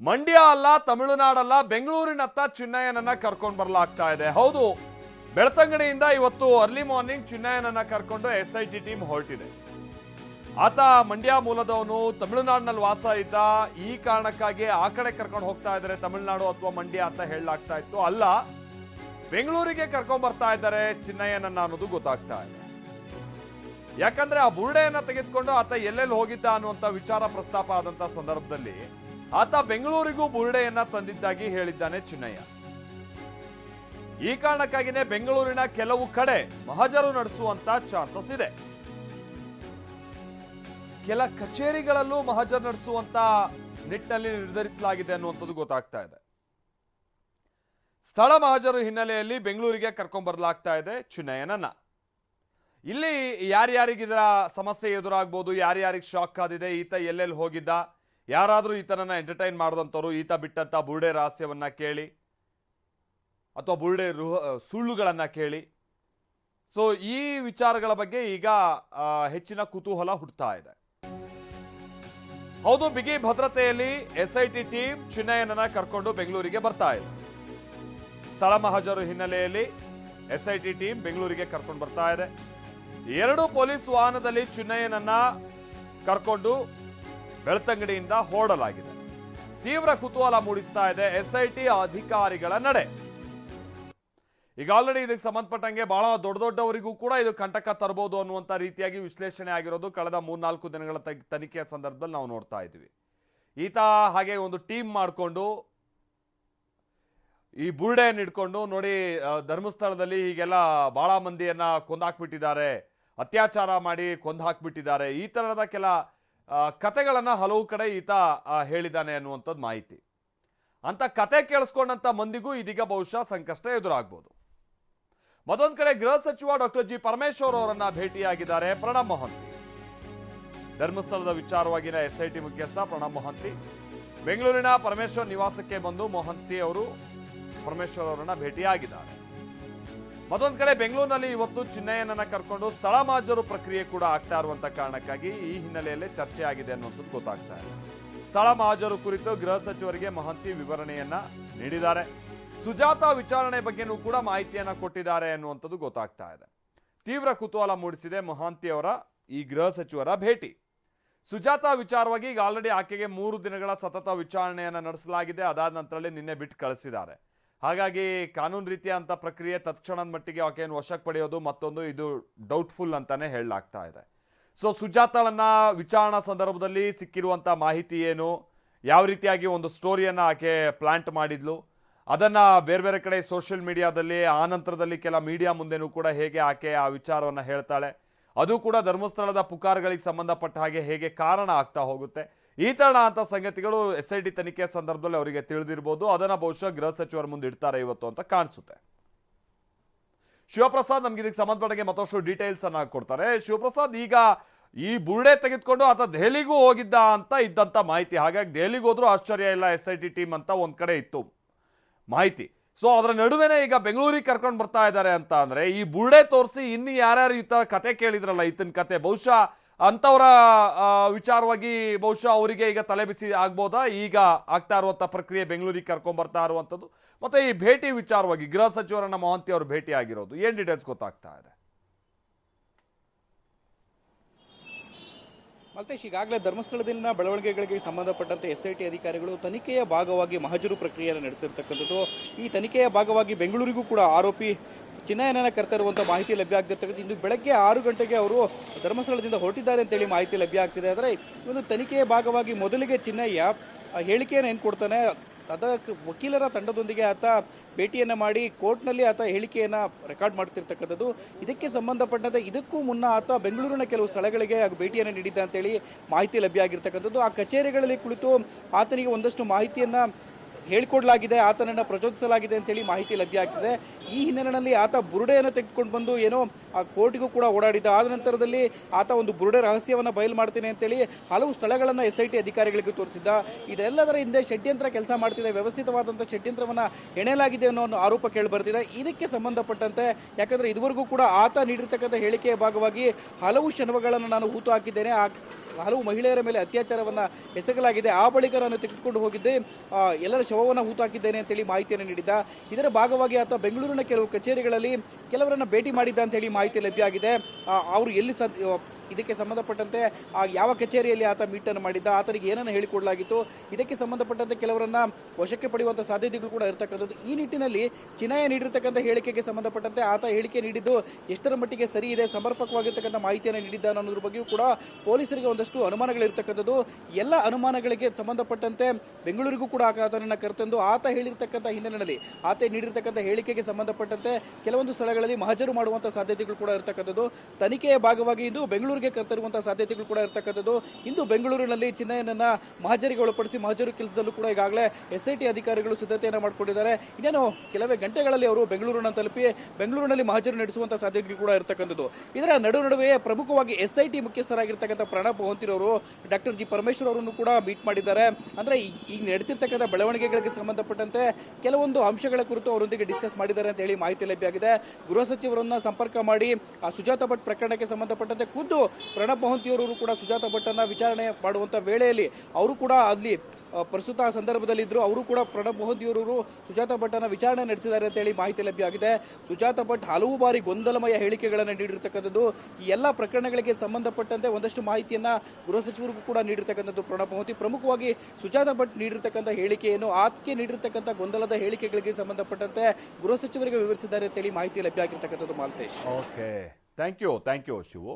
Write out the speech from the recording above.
ಮಂಡ್ಯ ಅಲ್ಲ, ತಮಿಳುನಾಡಲ್ಲ, ಬೆಂಗಳೂರಿನತ್ತ ಚಿನ್ನಯ್ಯನನ್ನ ಕರ್ಕೊಂಡು ಬರಲಾಗ್ತಾ ಇದೆ. ಹೌದು, ಬೆಳ್ತಂಗಡಿಯಿಂದ ಇವತ್ತು ಅರ್ಲಿ ಮಾರ್ನಿಂಗ್ ಚಿನ್ನಯ್ಯನನ್ನ ಕರ್ಕೊಂಡು ಎಸ್ ಐ ಟಿ ಟೀಮ್ ಹೊರಟಿದೆ. ಆತ ಮಂಡ್ಯ ಮೂಲದವನು, ತಮಿಳುನಾಡಿನಲ್ಲಿ ವಾಸ ಇದ್ದ, ಈ ಕಾರಣಕ್ಕಾಗಿ ಆ ಕಡೆ ಕರ್ಕೊಂಡು ಹೋಗ್ತಾ ಇದ್ದಾರೆ, ತಮಿಳುನಾಡು ಅಥವಾ ಮಂಡ್ಯ ಅಂತ ಹೇಳಲಾಗ್ತಾ ಇತ್ತು. ಅಲ್ಲ, ಬೆಂಗಳೂರಿಗೆ ಕರ್ಕೊಂಡ್ ಬರ್ತಾ ಇದ್ದಾರೆ ಚಿನ್ನಯ್ಯನನ್ನ ಅನ್ನೋದು ಗೊತ್ತಾಗ್ತಾ ಇದೆ. ಯಾಕಂದ್ರೆ ಆ ಬುರುಡೆಯನ್ನ ತೆಗೆದುಕೊಂಡು ಆತ ಎಲ್ಲೆಲ್ಲಿ ಹೋಗಿದ್ದ ಅನ್ನುವಂತ ವಿಚಾರ ಪ್ರಸ್ತಾಪ ಆದಂತ ಸಂದರ್ಭದಲ್ಲಿ ಆತ ಬೆಂಗಳೂರಿಗೂ ಬುರುಡೆಯನ್ನ ತಂದಿದ್ದಾಗಿ ಹೇಳಿದ್ದಾನೆ ಚಿನ್ನಯ್ಯ. ಈ ಕಾರಣಕ್ಕಾಗಿನೇ ಬೆಂಗಳೂರಿನ ಕೆಲವು ಕಡೆ ಮಹಜರು ನಡೆಸುವಂತ ಚಾನ್ಸಸ್ ಇದೆ. ಕೆಲ ಕಚೇರಿಗಳಲ್ಲೂ ಮಹಜರು ನಡೆಸುವಂತ ನಿಟ್ಟಿನಲ್ಲಿ ನಿರ್ಧರಿಸಲಾಗಿದೆ ಅನ್ನುವಂಥದ್ದು ಗೊತ್ತಾಗ್ತಾ ಇದೆ. ಸ್ಥಳ ಮಹಜರು ಹಿನ್ನೆಲೆಯಲ್ಲಿ ಬೆಂಗಳೂರಿಗೆ ಕರ್ಕೊಂಡ್ ಬರಲಾಗ್ತಾ ಇದೆ ಚಿನ್ನಯ್ಯನನ್ನ. ಇಲ್ಲಿ ಯಾರ್ಯಾರಿಗಿದ್ರ ಸಮಸ್ಯೆ ಎದುರಾಗ್ಬೋದು, ಯಾರ್ಯಾರಿಗೆ ಶಾಕ್ ಆದಿದೆ, ಈತ ಎಲ್ಲೆಲ್ಲಿ ಹೋಗಿದ್ದ ಯಾರಾದರೂ ಈತನನ್ನು ಎಂಟರ್ಟೈನ್ ಮಾಡಿದಂಥವ್ರು ಈತ ಬಿಟ್ಟಂಥ ಬುರುಡೆ ರಹಸ್ಯವನ್ನು ಕೇಳಿ, ಅಥವಾ ಬುರುಡೆ ರುಹ ಸುಳ್ಳುಗಳನ್ನು ಕೇಳಿ. ಸೊ ಈ ವಿಚಾರಗಳ ಬಗ್ಗೆ ಈಗ ಹೆಚ್ಚಿನ ಕುತೂಹಲ ಹುಟ್ಟುತ್ತಾ ಇದೆ. ಹೌದು, ಬಿಗಿ ಭದ್ರತೆಯಲ್ಲಿ ಎಸ್ಐಟಿ ಟೀಮ್ ಚಿನ್ನಯ್ಯನನ್ನ ಕರ್ಕೊಂಡು ಬೆಂಗಳೂರಿಗೆ ಬರ್ತಾ ಇದೆ. ಸ್ಥಳ ಮಹಜರು ಹಿನ್ನೆಲೆಯಲ್ಲಿ ಎಸ್ಐಟಿ ಟೀಮ್ ಬೆಂಗಳೂರಿಗೆ ಕರ್ಕೊಂಡು ಬರ್ತಾ ಇದೆ. ಎರಡು ಪೊಲೀಸ್ ವಾಹನದಲ್ಲಿ ಚಿನ್ನಯ್ಯನನ್ನ ಕರ್ಕೊಂಡು ಬೆಳ್ತಂಗಡಿಯಿಂದ ಹೊರಡಲಾಗಿದೆ ತೀವ್ರ ಕುತೂಹಲ ಮೂಡಿಸ್ತಾ ಇದೆ ಎಸ್ಐಟಿ ಅಧಿಕಾರಿಗಳ ನಡೆ. ಈಗ ಆಲ್ರೆಡಿ ಇದಕ್ಕೆ ಸಂಬಂಧಪಟ್ಟಂಗೆ ಬಹಳ ದೊಡ್ಡ ದೊಡ್ಡವರಿಗೂ ಕೂಡ ಇದು ಕಂಟಕ ತರಬಹುದು ಅನ್ನುವಂಥ ರೀತಿಯಾಗಿ ವಿಶ್ಲೇಷಣೆ ಆಗಿರೋದು ಕಳೆದ ಮೂರ್ನಾಲ್ಕು ದಿನಗಳ ತನಿಖೆಯ ಸಂದರ್ಭದಲ್ಲಿ ನಾವು ನೋಡ್ತಾ ಇದ್ವಿ ಈತ ಹಾಗೆ ಒಂದು ಟೀಮ್ ಮಾಡಿಕೊಂಡು ಈ ಬುರುಡೆಯನ್ನು ಇಟ್ಕೊಂಡು ನೋಡಿ ಧರ್ಮಸ್ಥಳದಲ್ಲಿ ಹೀಗೆಲ್ಲ ಬಹಳ ಮಂದಿಯನ್ನ ಕೊಂದಾಕ್ಬಿಟ್ಟಿದ್ದಾರೆ. ಅತ್ಯಾಚಾರ ಮಾಡಿ ಕೊಂದು ಹಾಕ್ಬಿಟ್ಟಿದ್ದಾರೆ ಈ ಥರದ ಕೆಲ ಕತೆಗಳನ್ನ ಹಲವು ಕಡೆ ಈತ ಹೇಳಿದ್ದಾನೆ ಅನ್ನುವಂಥದ್ದು ಮಾಹಿತಿ. ಅಂತ ಕತೆ ಕೇಳಿಸ್ಕೊಂಡಂಥ ಮಂದಿಗೂ ಇದೀಗ ಬಹುಶಃ ಸಂಕಷ್ಟ ಎದುರಾಗ್ಬೋದು. ಮತ್ತೊಂದು ಕಡೆ ಗೃಹ ಸಚಿವ ಡಾಕ್ಟರ್ ಜಿ ಪರಮೇಶ್ವರ್ ಅವರನ್ನ ಭೇಟಿಯಾಗಿದ್ದಾರೆ ಪ್ರಣಬ್ ಮೊಹಂತಿ. ಧರ್ಮಸ್ಥಳದ ವಿಚಾರವಾಗಿನ ಎಸ್ ಐ ಟಿ ಮುಖ್ಯಸ್ಥ ಪ್ರಣಬ್ ಮೊಹಂತಿ. ಬೆಂಗಳೂರಿನ ಪರಮೇಶ್ವರ್ ನಿವಾಸಕ್ಕೆ ಬಂದು ಮೊಹಂತಿ ಅವರು ಪರಮೇಶ್ವರ್ ಅವರನ್ನ ಭೇಟಿಯಾಗಿದ್ದಾರೆ. ಮತ್ತೊಂದ್ ಕಡೆ ಬೆಂಗಳೂರಿನಲ್ಲಿ ಇವತ್ತು ಚಿನ್ನಯ್ಯನನ್ನ ಕರ್ಕೊಂಡು ಸ್ಥಳ ಮಾಜರು ಪ್ರಕ್ರಿಯೆ ಕೂಡ ಆಗ್ತಾ ಇರುವಂತ ಕಾರಣಕ್ಕಾಗಿ ಈ ಹಿನ್ನೆಲೆಯಲ್ಲಿ ಚರ್ಚೆ ಆಗಿದೆ ಅನ್ನುವಂಥದ್ದು ಗೊತ್ತಾಗ್ತಾ ಇದೆ. ಸ್ಥಳ ಮಹಾಜರು ಕುರಿತು ಗೃಹ ಸಚಿವರಿಗೆ ಮಹಂತಿ ವಿವರಣೆಯನ್ನ ನೀಡಿದ್ದಾರೆ. ಸುಜಾತ ವಿಚಾರಣೆ ಬಗ್ಗೆನೂ ಕೂಡ ಮಾಹಿತಿಯನ್ನ ಕೊಟ್ಟಿದ್ದಾರೆ ಅನ್ನುವಂಥದ್ದು ಗೊತ್ತಾಗ್ತಾ ಇದೆ. ತೀವ್ರ ಕುತೂಹಲ ಮೂಡಿಸಿದೆ ಮಹಾಂತಿ ಅವರ ಈ ಗೃಹ ಸಚಿವರ ಭೇಟಿ. ಸುಜಾತ ವಿಚಾರವಾಗಿ ಈಗ ಆಲ್ರೆಡಿ ಆಕೆಗೆ ಮೂರು ದಿನಗಳ ಸತತ ವಿಚಾರಣೆಯನ್ನ ನಡೆಸಲಾಗಿದೆ. ಅದಾದ ನಂತರಲ್ಲಿ ನಿನ್ನೆ ಬಿಟ್ಟು ಕಳಿಸಿದ್ದಾರೆ. ಹಾಗಾಗಿ ಕಾನೂನು ರೀತಿಯ ಅಂತ ಪ್ರಕ್ರಿಯೆ ತತ್ಕ್ಷಣದ ಮಟ್ಟಿಗೆ ಆಕೆಯನ್ನು ವಶಕ್ಕೆ ಪಡೆಯೋದು ಮತ್ತೊಂದು ಇದು ಡೌಟ್ಫುಲ್ ಅಂತಾನೆ ಹೇಳಲಾಗ್ತಾ ಇದೆ. ಸೊ ಸುಜಾತಳನ್ನ ವಿಚಾರಣಾ ಸಂದರ್ಭದಲ್ಲಿ ಸಿಕ್ಕಿರುವಂಥ ಮಾಹಿತಿ ಏನು? ಯಾವ ರೀತಿಯಾಗಿ ಒಂದು ಸ್ಟೋರಿಯನ್ನ ಆಕೆ ಪ್ಲಾಂಟ್ ಮಾಡಿದ್ಲು? ಅದನ್ನ ಬೇರೆ ಬೇರೆ ಕಡೆ ಸೋಷಿಯಲ್ ಮೀಡಿಯಾದಲ್ಲಿ ಆ ನಂತರದಲ್ಲಿ ಕೆಲ ಮೀಡಿಯಾ ಮುಂದೆನೂ ಕೂಡ ಹೇಗೆ ಆಕೆ ಆ ವಿಚಾರವನ್ನ ಹೇಳ್ತಾಳೆ? ಅದು ಕೂಡ ಧರ್ಮಸ್ಥಳದ ಪುಕಾರ್ಗಳಿಗೆ ಸಂಬಂಧಪಟ್ಟ ಹಾಗೆ ಹೇಗೆ ಕಾರಣ ಆಗ್ತಾ ಹೋಗುತ್ತೆ? ಈ ತರಣ ಅಂತ ಸಂಗತಿಗಳು ಎಸ್ ಐ ಟಿ ತನಿಖೆ ಸಂದರ್ಭದಲ್ಲಿ ಅವರಿಗೆ ತಿಳಿದಿರ್ಬೋದು. ಅದನ್ನ ಬಹುಶಃ ಗೃಹ ಸಚಿವರ ಮುಂದೆ ಇಡ್ತಾರೆ ಇವತ್ತು ಅಂತ ಕಾಣಿಸುತ್ತೆ. ಶಿವಪ್ರಸಾದ್ ನಮ್ಗೆ ಇದಕ್ಕೆ ಸಂಬಂಧಪಟ್ಟಂಗೆ ಮತ್ತಷ್ಟು ಡೀಟೇಲ್ಸ್ ಅನ್ನ ಕೊಡ್ತಾರೆ. ಶಿವಪ್ರಸಾದ್ ಈಗ ಈ ಬುರುಡೆ ತೆಗೆದುಕೊಂಡು ಆತ ದೆಹಲಿಗೂ ಹೋಗಿದ್ದ ಅಂತ ಇದ್ದಂತ ಮಾಹಿತಿ. ಹಾಗಾಗಿ ದೆಹಲಿಗೆ ಹೋದ್ರೂ ಆಶ್ಚರ್ಯ ಇಲ್ಲ ಎಸ್ ಐ ಟಿ ಟೀಮ್ ಅಂತ ಒಂದು ಕಡೆ ಇತ್ತು ಮಾಹಿತಿ. ಸೊ ಅದರ ನಡುವೆನೇ ಈಗ ಬೆಂಗಳೂರಿಗೆ ಕರ್ಕೊಂಡು ಬರ್ತಾ ಇದ್ದಾರೆ ಅಂತ ಅಂದರೆ ಈ ಬುರುಡೆ ತೋರಿಸಿ ಇನ್ನು ಯಾರ್ಯಾರು ಈ ಥರ ಕತೆ ಕೇಳಿದ್ರಲ್ಲ, ಈತನ ಕತೆ, ಬಹುಶಃ ಅಂತವರ ವಿಚಾರವಾಗಿ ಬಹುಶಃ ಅವರಿಗೆ ಈಗ ತಲೆ ಬಿಸಿ ಆಗ್ಬೋದಾ? ಈಗ ಆಗ್ತಾ ಇರುವಂಥ ಪ್ರಕ್ರಿಯೆ ಬೆಂಗಳೂರಿಗೆ ಕರ್ಕೊಂಬರ್ತಾ ಬರ್ತಾ ಇರುವಂತದ್ದು ಮತ್ತೆ ಈ ಭೇಟಿ ವಿಚಾರವಾಗಿ ಗೃಹ ಸಚಿವರನ್ನ ಮಹಾಂತಿ ಅವರು ಭೇಟಿ ಆಗಿರೋದು ಏನು ಡೀಟೇಲ್ಸ್ ಗೊತ್ತಾಗ್ತಾ ಇದೆ? ಮಲ್ತೇಶ್, ಈಗಾಗಲೇ ಧರ್ಮಸ್ಥಳದಲ್ಲಿನ ಬೆಳವಣಿಗೆಗಳಿಗೆ ಸಂಬಂಧಪಟ್ಟಂತೆ ಎಸ್ ಐ ಟಿ ಅಧಿಕಾರಿಗಳು ತನಿಖೆಯ ಭಾಗವಾಗಿ ಮಹಜರು ಪ್ರಕ್ರಿಯೆಯನ್ನು ನಡೆಸಿರ್ತಕ್ಕಂಥದ್ದು. ಈ ತನಿಖೆಯ ಭಾಗವಾಗಿ ಬೆಂಗಳೂರಿಗೂ ಕೂಡ ಆರೋಪಿ ಚಿನ್ನಯನನ್ನ ಕರೆತರುವಂಥ ಮಾಹಿತಿ ಲಭ್ಯ ಆಗ್ತಿರ್ತಕ್ಕಂಥ ಇಂದು ಬೆಳಗ್ಗೆ ಆರು ಗಂಟೆಗೆ ಅವರು ಧರ್ಮಸ್ಥಳದಿಂದ ಹೊರಟಿದ್ದಾರೆ ಅಂತೇಳಿ ಮಾಹಿತಿ ಲಭ್ಯ ಆಗ್ತಿದೆ. ಆದರೆ ಈ ಒಂದು ತನಿಖೆಯ ಭಾಗವಾಗಿ ಮೊದಲಿಗೆ ಚಿನ್ನಯ್ಯ ಹೇಳಿಕೆಯನ್ನು ಏನು ಕೊಡ್ತಾನೆ ಅದಕ್ಕೆ ವಕೀಲರ ತಂಡದೊಂದಿಗೆ ಆತ ಭೇಟಿಯನ್ನು ಮಾಡಿ ಕೋರ್ಟ್ನಲ್ಲಿ ಆತ ಹೇಳಿಕೆಯನ್ನು ರೆಕಾರ್ಡ್ ಮಾಡ್ತಿರ್ತಕ್ಕಂಥದ್ದು. ಇದಕ್ಕೆ ಸಂಬಂಧಪಟ್ಟಂತೆ ಇದಕ್ಕೂ ಮುನ್ನ ಆತ ಬೆಂಗಳೂರಿನ ಕೆಲವು ಸ್ಥಳಗಳಿಗೆ ಭೇಟಿಯನ್ನು ನೀಡಿದ್ದ ಅಂತೇಳಿ ಮಾಹಿತಿ ಲಭ್ಯ ಆಗಿರ್ತಕ್ಕಂಥದ್ದು. ಆ ಕಚೇರಿಗಳಲ್ಲಿ ಕುಳಿತು ಆತನಿಗೆ ಒಂದಷ್ಟು ಮಾಹಿತಿಯನ್ನು ಹೇಳಿಕೊಡ್ಲಾಗಿದೆ, ಆತನನ್ನು ಪ್ರಚೋದಿಸಲಾಗಿದೆ ಅಂತೇಳಿ ಮಾಹಿತಿ ಲಭ್ಯ ಆಗ್ತಿದೆ. ಈ ಹಿನ್ನೆಲೆಯಲ್ಲಿ ಆತ ಬುರುಡೆಯನ್ನು ತೆಗೆದುಕೊಂಡು ಬಂದು ಏನೋ, ಆ ಕೋರ್ಟಿಗೂ ಕೂಡ ಓಡಾಡಿದ್ದ. ಆದ ನಂತರದಲ್ಲಿ ಆತ ಒಂದು ಬುರುಡೆ ರಹಸ್ಯವನ್ನು ಬಯಲು ಮಾಡ್ತೀನಿ ಅಂತೇಳಿ ಹಲವು ಸ್ಥಳಗಳನ್ನು ಎಸ್ ಐ ಟಿ ಅಧಿಕಾರಿಗಳಿಗೆ ತೋರಿಸಿದ್ದ. ಇದೆಲ್ಲದರ ಹಿಂದೆ ಷಡ್ಯಂತ್ರ ಕೆಲಸ ಮಾಡ್ತಿದೆ ವ್ಯವಸ್ಥಿತವಾದಂಥ ಷಡ್ಯಂತ್ರವನ್ನು ಹೆಣೆಯಲಾಗಿದೆ ಅನ್ನೋ ಒಂದು ಆರೋಪ ಕೇಳಿಬರ್ತಿದೆ. ಇದಕ್ಕೆ ಸಂಬಂಧಪಟ್ಟಂತೆ, ಯಾಕಂದರೆ ಇದುವರೆಗೂ ಕೂಡ ಆತ ನೀಡಿರ್ತಕ್ಕಂಥ ಹೇಳಿಕೆಯ ಭಾಗವಾಗಿ ಹಲವು ಶನವಗಳನ್ನು ನಾನು ಹೂತು ಹಾಕಿದ್ದೇನೆ. ಆ ಹಲವು ಮಹಿಳೆಯರ ಮೇಲೆ ಅತ್ಯಾಚಾರವನ್ನ ಎಸಗಲಾಗಿದೆ. ಆ ಬಳಿಕ ನಾನು ತೆಗೆದುಕೊಂಡು ಹೋಗಿದ್ದೆ. ಎಲ್ಲರ ಶವವನ್ನು ಹೂತಾಕಿದ್ದೇನೆ ಅಂತೇಳಿ ಮಾಹಿತಿಯನ್ನು ನೀಡಿದ್ದ. ಇದರ ಭಾಗವಾಗಿ ಅಥವಾ ಬೆಂಗಳೂರಿನ ಕೆಲವು ಕಚೇರಿಗಳಲ್ಲಿ ಕೆಲವರನ್ನ ಭೇಟಿ ಮಾಡಿದ್ದ ಅಂತೇಳಿ ಮಾಹಿತಿ ಲಭ್ಯ ಆಗಿದೆ. ಅವರು ಎಲ್ಲಿ ಇದಕ್ಕೆ ಸಂಬಂಧಪಟ್ಟಂತೆ ಆ ಯಾವ ಕಚೇರಿಯಲ್ಲಿ ಆತ ಮೀಟನ್ನು ಮಾಡಿದ್ದ, ಆತನಿಗೆ ಏನನ್ನು ಹೇಳಿಕೊಡಲಾಗಿತ್ತು, ಇದಕ್ಕೆ ಸಂಬಂಧಪಟ್ಟಂತೆ ಕೆಲವರನ್ನ ವಶಕ್ಕೆ ಪಡೆಯುವಂಥ ಸಾಧ್ಯತೆಗಳು ಕೂಡ ಇರತಕ್ಕಂಥದ್ದು. ಈ ನಿಟ್ಟಿನಲ್ಲಿ ಚಿನಾಯ ನೀಡಿರ್ತಕ್ಕಂಥ ಹೇಳಿಕೆಗೆ ಸಂಬಂಧಪಟ್ಟಂತೆ ಆತ ಹೇಳಿಕೆ ನೀಡಿದ್ದು ಎಷ್ಟರ ಮಟ್ಟಿಗೆ ಸರಿ ಇದೆ, ಸಮರ್ಪಕವಾಗಿರ್ತಕ್ಕಂಥ ಮಾಹಿತಿಯನ್ನು ನೀಡಿದ್ದ ಅನ್ನೋದ್ರ ಬಗ್ಗೆಯೂ ಕೂಡ ಪೊಲೀಸರಿಗೆ ಒಂದಷ್ಟು ಅನುಮಾನಗಳಿರ್ತಕ್ಕಂಥದ್ದು ಎಲ್ಲ ಅನುಮಾನಗಳಿಗೆ ಸಂಬಂಧಪಟ್ಟಂತೆ ಬೆಂಗಳೂರಿಗೂ ಕೂಡ ಆತನನ್ನು ಕರೆತಂದು ಆತ ಹೇಳಿರ್ತಕ್ಕಂಥ ಹಿನ್ನೆಲೆಯಲ್ಲಿ ಆತ ನೀಡಿರ್ತಕ್ಕಂಥ ಹೇಳಿಕೆಗೆ ಸಂಬಂಧಪಟ್ಟಂತೆ ಕೆಲವೊಂದು ಸ್ಥಳಗಳಲ್ಲಿ ಮಹಜರು ಮಾಡುವಂಥ ಸಾಧ್ಯತೆಗಳು ಕೂಡ ಇರತಕ್ಕಂಥದ್ದು. ತನಿಖೆಯ ಭಾಗವಾಗಿ ಇಂದು ಬೆಂಗಳೂರಿಗೆ ಕರೆತರುವಂತಹ ಸಾಧ್ಯತೆಗಳು ಕೂಡ ಇರತಕ್ಕಂಥದ್ದು. ಇಂದು ಬೆಂಗಳೂರಿನಲ್ಲಿ ಚಿನ್ನಯ್ಯನನ್ನ ಮಹಜರಿಗೆ ಒಳಪಡಿಸಿ ಮಹಜರು ಕೆಲಸದಲ್ಲೂ ಕೂಡ ಈಗಾಗಲೇ ಎಸ್ ಐ ಟಿ ಅಧಿಕಾರಿಗಳು ಸಿದ್ಧತೆಯನ್ನು ಮಾಡಿಕೊಂಡಿದ್ದಾರೆ. ಇನ್ನೇನು ಕೆಲವೇ ಗಂಟೆಗಳಲ್ಲಿ ಅವರು ಬೆಂಗಳೂರನ್ನು ತಲುಪಿ ಬೆಂಗಳೂರಿನಲ್ಲಿ ಮಹಜರು ನಡೆಸುವಂತಹ ಸಾಧ್ಯತೆಗಳು ಕೂಡ ಇರತಕ್ಕಂಥದ್ದು. ಇದರ ನಡು ನಡುವೆ ಪ್ರಮುಖವಾಗಿ ಎಸ್ ಐ ಟಿ ಮುಖ್ಯಸ್ಥರಾಗಿರ್ತಕ್ಕಂಥ ಪ್ರಣಬ್ ಮೊಹಂತಿರವರು ಡಾಕ್ಟರ್ ಜಿ ಪರಮೇಶ್ವರ್ ಅವರನ್ನು ಕೂಡ ಮೀಟ್ ಮಾಡಿದ್ದಾರೆ. ಅಂದ್ರೆ ಈಗ ನಡೆದಿರ್ತಕ್ಕಂಥ ಬೆಳವಣಿಗೆಗಳಿಗೆ ಸಂಬಂಧಪಟ್ಟಂತೆ ಕೆಲವೊಂದು ಅಂಶಗಳ ಕುರಿತು ಅವರೊಂದಿಗೆ ಡಿಸ್ಕಸ್ ಮಾಡಿದ್ದಾರೆ ಅಂತ ಹೇಳಿ ಮಾಹಿತಿ ಲಭ್ಯ ಆಗಿದೆ. ಗೃಹ ಸಚಿವರನ್ನ ಸಂಪರ್ಕ ಮಾಡಿ, ಆ ಸುಜಾತ ಭಟ್ ಪ್ರಕರಣಕ್ಕೆ ಸಂಬಂಧಪಟ್ಟಂತೆ ಖುದ್ದು ಪ್ರಣಬ್ ಮಹಂತಿಯವರು ಕೂಡ ಸುಜಾತ ಭಟ್ಟನ್ನ ವಿಚಾರಣೆ ಮಾಡುವಂತ ವೇಳೆಯಲ್ಲಿ ಅವರು ಕೂಡ ಅಲ್ಲಿ ಪ್ರಸ್ತುತ ಸಂದರ್ಭದಲ್ಲಿದ್ದರು ಅವರು ಕೂಡ ಪ್ರಣಬ್ ಮೊಹಂತಿಯವರು ಸುಜಾತ ಭಟ್ಟನ ವಿಚಾರಣೆ ನಡೆಸಿದ್ದಾರೆ ಅಂತೇಳಿ ಮಾಹಿತಿ ಲಭ್ಯ ಆಗಿದೆ. ಸುಜಾತ ಭಟ್ ಹಲವು ಬಾರಿ ಗೊಂದಲಮಯ ಹೇಳಿಕೆಗಳನ್ನು ನೀಡಿರ್ತಕ್ಕಂಥದ್ದು, ಈ ಎಲ್ಲ ಪ್ರಕರಣಗಳಿಗೆ ಸಂಬಂಧಪಟ್ಟಂತೆ ಒಂದಷ್ಟು ಮಾಹಿತಿಯನ್ನು ಗೃಹ ಸಚಿವರಿಗೂ ಕೂಡ ನೀಡಿರ್ತಕ್ಕಂಥದ್ದು ಪ್ರಣಬ್ ಮೊಹಂತಿ. ಪ್ರಮುಖವಾಗಿ ಸುಜಾತ ಭಟ್ ನೀಡಿರ್ತಕ್ಕಂಥ ಹೇಳಿಕೆಯನ್ನು ಆತ್ಕೆ ನೀಡಿರ್ತಕ್ಕಂಥ ಗೊಂದಲದ ಹೇಳಿಕೆಗಳಿಗೆ ಸಂಬಂಧಪಟ್ಟಂತೆ ಗೃಹ ಸಚಿವರಿಗೆ ವಿವರಿಸಿದ್ದಾರೆ ಅಂತೇಳಿ ಮಾಹಿತಿ ಲಭ್ಯ ಆಗಿರ್ತಕ್ಕಂಥದ್ದು Maltesh. Okay thank you thank you Shivu.